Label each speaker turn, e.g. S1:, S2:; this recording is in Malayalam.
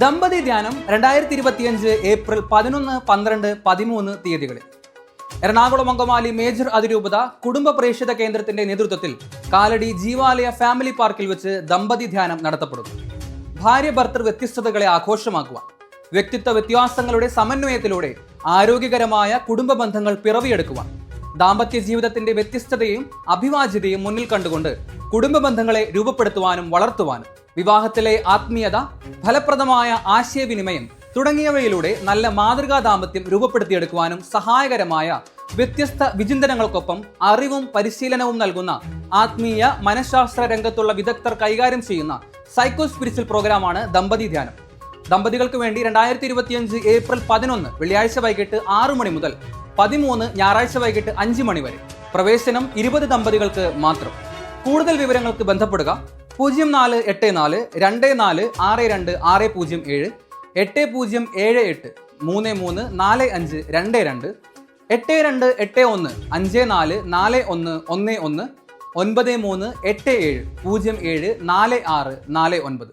S1: ദമ്പതി ധ്യാനം രണ്ടായിരത്തി ഇരുപത്തിയഞ്ച് ഏപ്രിൽ പതിനൊന്ന് പന്ത്രണ്ട് പതിമൂന്ന് തീയതികളിൽ. എറണാകുളം അങ്കമാലി മേജർ അതിരൂപത കുടുംബ പ്രേക്ഷിത കേന്ദ്രത്തിന്റെ നേതൃത്വത്തിൽ കാലടി ജീവാലയ ഫാമിലി പാർക്കിൽ വെച്ച് ദമ്പതി ധ്യാനം നടത്തപ്പെടുന്നു. ഭാര്യ ഭർത്തൃ വ്യത്യസ്തതകളെ ആഘോഷമാക്കുക വ്യക്തിത്വ വ്യത്യാസങ്ങളുടെ സമന്വയത്തിലൂടെ ആരോഗ്യകരമായ കുടുംബ ബന്ധങ്ങൾ പിറവിയെടുക്കുവാൻ ദാമ്പത്യ ജീവിതത്തിന്റെ വ്യത്യസ്തതയും അഭിവാജ്യതയും മുന്നിൽ കണ്ടുകൊണ്ട് കുടുംബ ബന്ധങ്ങളെ രൂപപ്പെടുത്തുവാനും വളർത്തുവാനും വിവാഹത്തിലെ ആത്മീയത ഫലപ്രദമായ ആശയവിനിമയം തുടങ്ങിയവയിലൂടെ നല്ല മാതൃകാ ദാമ്പത്യം രൂപപ്പെടുത്തിയെടുക്കുവാനും സഹായകരമായ വ്യത്യസ്ത വിചിന്തനങ്ങൾക്കൊപ്പം അറിവും പരിശീലനവും നൽകുന്ന ആത്മീയ മനഃശാസ്ത്ര രംഗത്തുള്ള വിദഗ്ധർ കൈകാര്യം ചെയ്യുന്ന സൈക്കോ സ്പിരിച്വൽ പ്രോഗ്രാമാണ് ദമ്പതി ധ്യാനം. ദമ്പതികൾക്ക് വേണ്ടി രണ്ടായിരത്തി ഇരുപത്തിയഞ്ച് ഏപ്രിൽ പതിനൊന്ന് വെള്ളിയാഴ്ച വൈകിട്ട് ആറു മണി മുതൽ പതിമൂന്ന് ഞായറാഴ്ച വൈകിട്ട് അഞ്ച് മണി വരെ. പ്രവേശനം ഇരുപത് ദമ്പതികൾക്ക് മാത്രം. കൂടുതൽ വിവരങ്ങൾക്ക് ബന്ധപ്പെടുക പൂജ്യം നാല് എട്ട് നാല് രണ്ട് നാല് ആറ് രണ്ട് ആറ് പൂജ്യം ഏഴ് എട്ട് പൂജ്യം ഏഴ് എട്ട് മൂന്ന് മൂന്ന് നാല് അഞ്ച് രണ്ട് രണ്ട് എട്ട് രണ്ട് എട്ട് ഒന്ന് അഞ്ച് നാല് നാല് ഒന്ന് ഒന്ന് ഒന്ന് ഒൻപത് മൂന്ന് എട്ട് ഏഴ് പൂജ്യം ഏഴ് നാല് ആറ് നാല് ഒൻപത്.